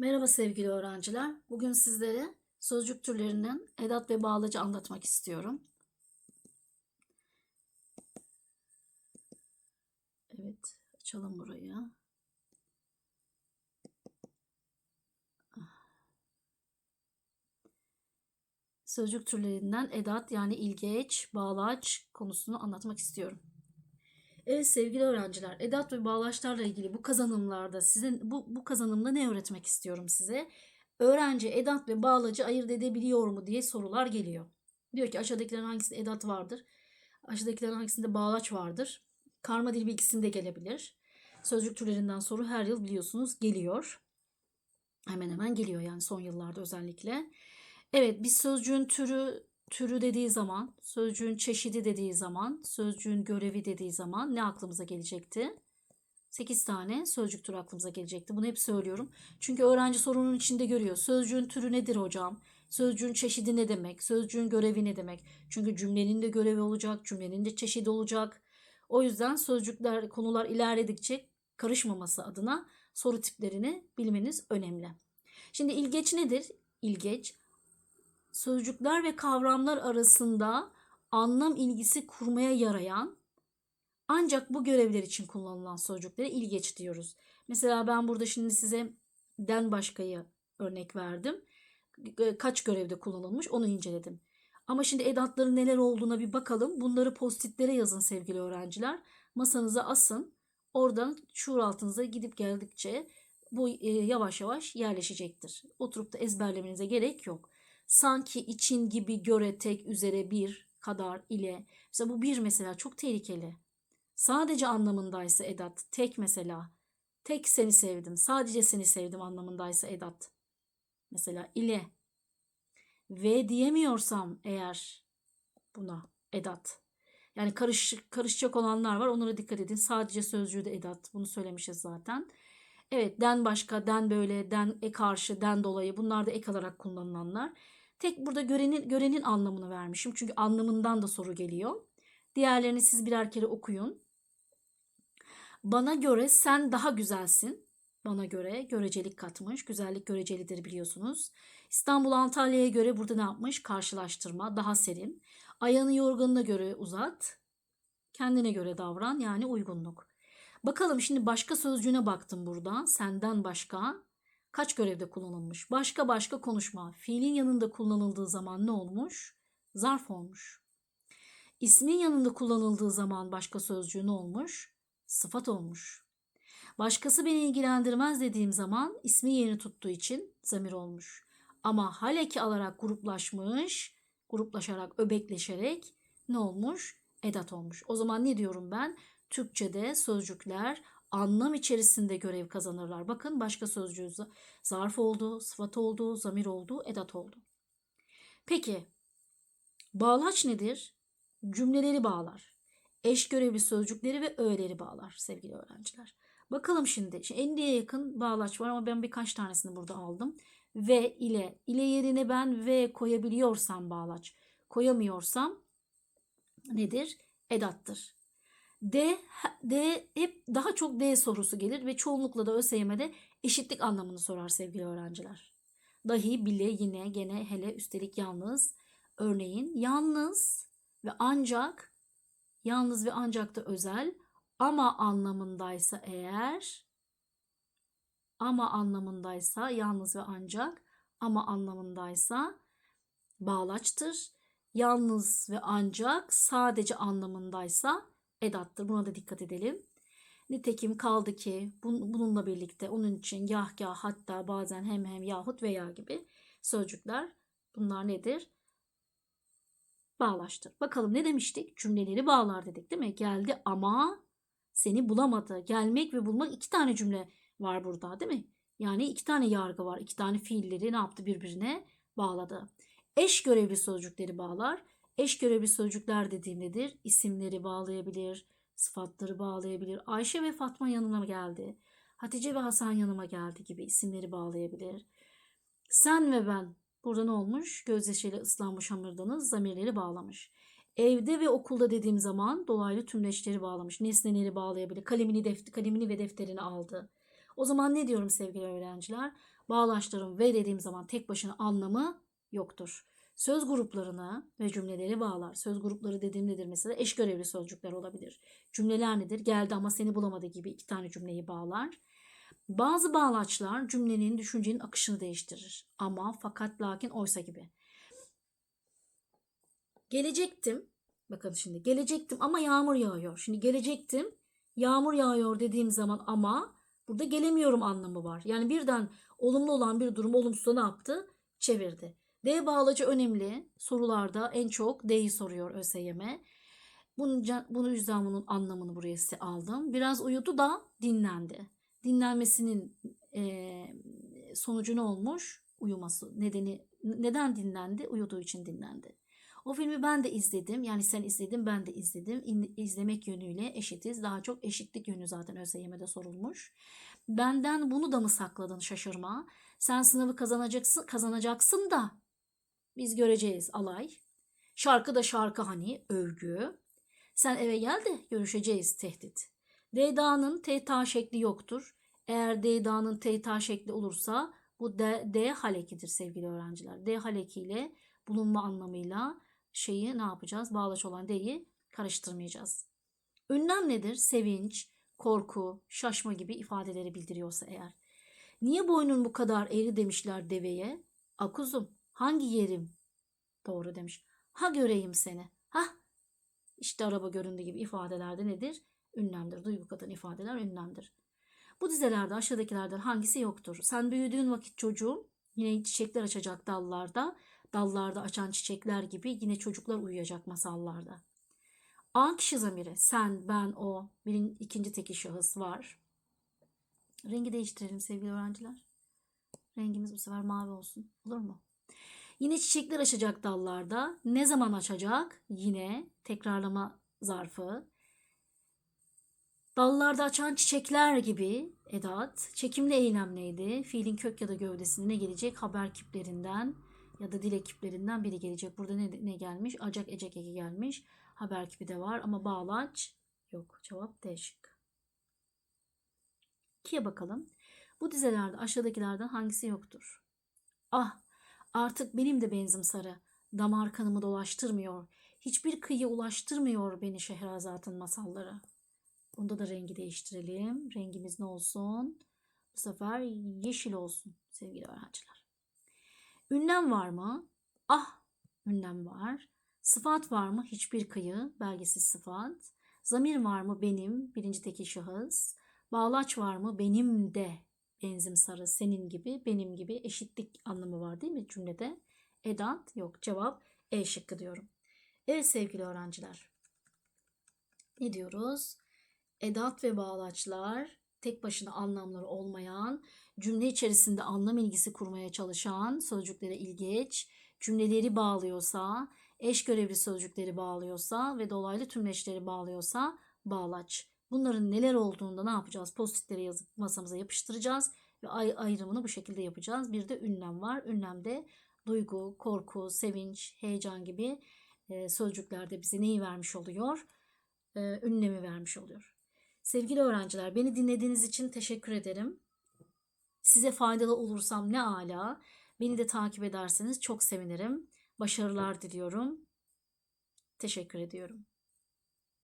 Merhaba sevgili öğrenciler. Bugün sizlere sözcük türlerinden edat ve bağlacı anlatmak istiyorum. Evet, açalım burayı. Sözcük türlerinden edat yani ilgeç, bağlaç konusunu anlatmak istiyorum. Evet sevgili öğrenciler, edat ve bağlaçlarla ilgili bu kazanımlarda sizin bu, bu kazanımda ne öğretmek istiyorum size? Öğrenci edat ve bağlacı ayırt edebiliyor mu diye sorular geliyor. Diyor ki aşağıdakilerin hangisinde edat vardır? Aşağıdakilerin hangisinde bağlaç vardır? Karma dil bilgisinde gelebilir. Sözcük türlerinden soru her yıl biliyorsunuz geliyor. Hemen hemen geliyor yani son yıllarda özellikle. Evet bir sözcüğün türü türü dediği zaman, sözcüğün çeşidi dediği zaman, sözcüğün görevi dediği zaman ne aklımıza gelecekti? 8 tane sözcük türü aklımıza gelecekti. Bunu hep söylüyorum. Çünkü öğrenci sorunun içinde görüyor. Sözcüğün türü nedir hocam? Sözcüğün çeşidi ne demek? Sözcüğün görevi ne demek? Çünkü cümlenin de görevi olacak, cümlenin de çeşidi olacak. O yüzden sözcükler, konular ilerledikçe karışmaması adına soru tiplerini bilmeniz önemli. Şimdi ilgeç nedir? İlgeç sözcükler ve kavramlar arasında anlam ilgisi kurmaya yarayan ancak bu görevler için kullanılan sözcüklere ilgeç diyoruz. Mesela ben burada şimdi size den başkayı örnek verdim. Kaç görevde kullanılmış onu inceledim. Ama şimdi edatların neler olduğuna bir bakalım. Bunları postitlere yazın sevgili öğrenciler. Masanıza asın. Oradan şuur altınıza gidip geldikçe bu yavaş yavaş yerleşecektir. Oturup da ezberlemenize gerek yok sanki için gibi göre tek üzere bir kadar ile. Mesela bu bir mesela çok tehlikeli. Sadece anlamındaysa edat. Tek mesela. Tek seni sevdim. Sadece seni sevdim anlamındaysa edat. Mesela ile. Ve diyemiyorsam eğer buna edat. Yani karış, karışacak olanlar var. Onlara dikkat edin. Sadece sözcüğü de edat. Bunu söylemişiz zaten. Evet den başka, den böyle, den e karşı, den dolayı bunlar da ek olarak kullanılanlar. Tek burada görenin, görenin anlamını vermişim. Çünkü anlamından da soru geliyor. Diğerlerini siz birer kere okuyun. Bana göre sen daha güzelsin. Bana göre görecelik katmış. Güzellik görecelidir biliyorsunuz. İstanbul Antalya'ya göre burada ne yapmış? Karşılaştırma, daha serin. Ayağını yorganına göre uzat. Kendine göre davran yani uygunluk. Bakalım şimdi başka sözcüğüne baktım burada. Senden başka kaç görevde kullanılmış? Başka başka konuşma. Fiilin yanında kullanıldığı zaman ne olmuş? Zarf olmuş. İsmin yanında kullanıldığı zaman başka sözcüğü ne olmuş? Sıfat olmuş. Başkası beni ilgilendirmez dediğim zaman ismi yerini tuttuğu için zamir olmuş. Ama haleki alarak gruplaşmış, gruplaşarak, öbekleşerek ne olmuş? Edat olmuş. O zaman ne diyorum ben? Türkçe'de sözcükler anlam içerisinde görev kazanırlar. Bakın başka sözcüğü zarf oldu, sıfat oldu, zamir oldu, edat oldu. Peki bağlaç nedir? Cümleleri bağlar. Eş görevli sözcükleri ve öğeleri bağlar sevgili öğrenciler. Bakalım şimdi. şimdi 50'ye yakın bağlaç var ama ben birkaç tanesini burada aldım. Ve ile. ile yerine ben ve koyabiliyorsam bağlaç. Koyamıyorsam nedir? Edattır. D, D hep daha çok D sorusu gelir ve çoğunlukla da ÖSYM'de eşitlik anlamını sorar sevgili öğrenciler. Dahi, bile, yine, gene, hele, üstelik, yalnız. Örneğin yalnız ve ancak, yalnız ve ancak da özel ama anlamındaysa eğer, ama anlamındaysa yalnız ve ancak, ama anlamındaysa bağlaçtır. Yalnız ve ancak sadece anlamındaysa edattır. Buna da dikkat edelim. Nitekim kaldı ki bununla birlikte onun için yah ya hatta bazen hem hem yahut veya gibi sözcükler bunlar nedir? Bağlaştır. Bakalım ne demiştik? Cümleleri bağlar dedik değil mi? Geldi ama seni bulamadı. Gelmek ve bulmak iki tane cümle var burada değil mi? Yani iki tane yargı var. iki tane fiilleri ne yaptı birbirine bağladı. Eş görevli sözcükleri bağlar. Eş görevli sözcükler dediğim nedir? İsimleri bağlayabilir, sıfatları bağlayabilir. Ayşe ve Fatma yanıma geldi. Hatice ve Hasan yanıma geldi gibi isimleri bağlayabilir. Sen ve ben burada ne olmuş? Gözyaşıyla ıslanmış hamurdanız zamirleri bağlamış. Evde ve okulda dediğim zaman dolaylı tümleçleri bağlamış. Nesneleri bağlayabilir. Kalemini, deft kalemini ve defterini aldı. O zaman ne diyorum sevgili öğrenciler? Bağlaçların ve dediğim zaman tek başına anlamı yoktur. Söz gruplarını ve cümleleri bağlar. Söz grupları dediğim nedir mesela? Eş görevli sözcükler olabilir. Cümleler nedir? Geldi ama seni bulamadı gibi iki tane cümleyi bağlar. Bazı bağlaçlar cümlenin, düşüncenin akışını değiştirir. Ama, fakat, lakin, oysa gibi. Gelecektim. Bakın şimdi gelecektim ama yağmur yağıyor. Şimdi gelecektim. Yağmur yağıyor dediğim zaman ama burada gelemiyorum anlamı var. Yani birden olumlu olan bir durum olumsuza ne yaptı? Çevirdi. D bağlacı önemli. Sorularda en çok D'yi soruyor ÖSYM. Bunun, bunu yüzden bunun anlamını buraya size aldım. Biraz uyudu da dinlendi. Dinlenmesinin e, sonucu ne olmuş? Uyuması. Nedeni neden dinlendi? Uyuduğu için dinlendi. O filmi ben de izledim. Yani sen izledin ben de izledim. İn, izlemek yönüyle eşitiz. Daha çok eşitlik yönü zaten ÖSYM'de sorulmuş. Benden bunu da mı sakladın şaşırma. Sen sınavı kazanacaksın, kazanacaksın da biz göreceğiz alay. Şarkı da şarkı hani övgü. Sen eve gel de görüşeceğiz tehdit. D'da'nın T-ta şekli yoktur. Eğer D'da'nın T-ta şekli olursa bu D, D halekidir sevgili öğrenciler. D halekiyle bulunma anlamıyla şeyi ne yapacağız? Bağlaç olan D'yi karıştırmayacağız. Ünlem nedir? Sevinç, korku, şaşma gibi ifadeleri bildiriyorsa eğer. Niye boynun bu kadar eğri demişler deveye? Akuzum hangi yerim? Doğru demiş. Ha göreyim seni. Ha işte araba göründüğü gibi ifadelerde nedir? Ünlemdir. Duygu katan ifadeler ünlemdir. Bu dizelerde aşağıdakilerden hangisi yoktur? Sen büyüdüğün vakit çocuğum yine çiçekler açacak dallarda. Dallarda açan çiçekler gibi yine çocuklar uyuyacak masallarda. A kişi zamiri sen, ben, o. Birin, ikinci tekil şahıs var. Rengi değiştirelim sevgili öğrenciler. Rengimiz bu sefer mavi olsun. Olur mu? Yine çiçekler açacak dallarda. Ne zaman açacak? Yine tekrarlama zarfı. Dallarda açan çiçekler gibi edat. Çekimli eylem neydi? Fiilin kök ya da gövdesine ne gelecek? Haber kiplerinden ya da dil ekiplerinden biri gelecek. Burada ne, ne gelmiş? Acak, ecek, eki gelmiş. Haber kipi de var ama bağlaç yok. Cevap D şıkkı. 2'ye bakalım. Bu dizelerde aşağıdakilerden hangisi yoktur? Ah artık benim de benzim sarı. Damar kanımı dolaştırmıyor. Hiçbir kıyıya ulaştırmıyor beni Şehrazat'ın masalları. Bunda da rengi değiştirelim. Rengimiz ne olsun? Bu sefer yeşil olsun sevgili öğrenciler. Ünlem var mı? Ah ünlem var. Sıfat var mı? Hiçbir kıyı, belgesiz sıfat. Zamir var mı? Benim, birinci tekil şahıs. Bağlaç var mı? Benim de benzim sarı, senin gibi, benim gibi eşitlik anlamı var değil mi cümlede? Edat yok. Cevap E şıkkı diyorum. Evet sevgili öğrenciler. Ne diyoruz? Edat ve bağlaçlar tek başına anlamları olmayan, cümle içerisinde anlam ilgisi kurmaya çalışan sözcüklere ilgeç, cümleleri bağlıyorsa, eş görevli sözcükleri bağlıyorsa ve dolaylı tümleçleri bağlıyorsa bağlaç. Bunların neler olduğunda ne yapacağız? Postitlere yazıp masamıza yapıştıracağız ve ay ayrımını bu şekilde yapacağız. Bir de ünlem var. Ünlemde duygu, korku, sevinç, heyecan gibi e, sözcüklerde bize neyi vermiş oluyor? E, ünlemi vermiş oluyor. Sevgili öğrenciler, beni dinlediğiniz için teşekkür ederim. Size faydalı olursam ne ala. Beni de takip ederseniz çok sevinirim. Başarılar diliyorum. Teşekkür ediyorum.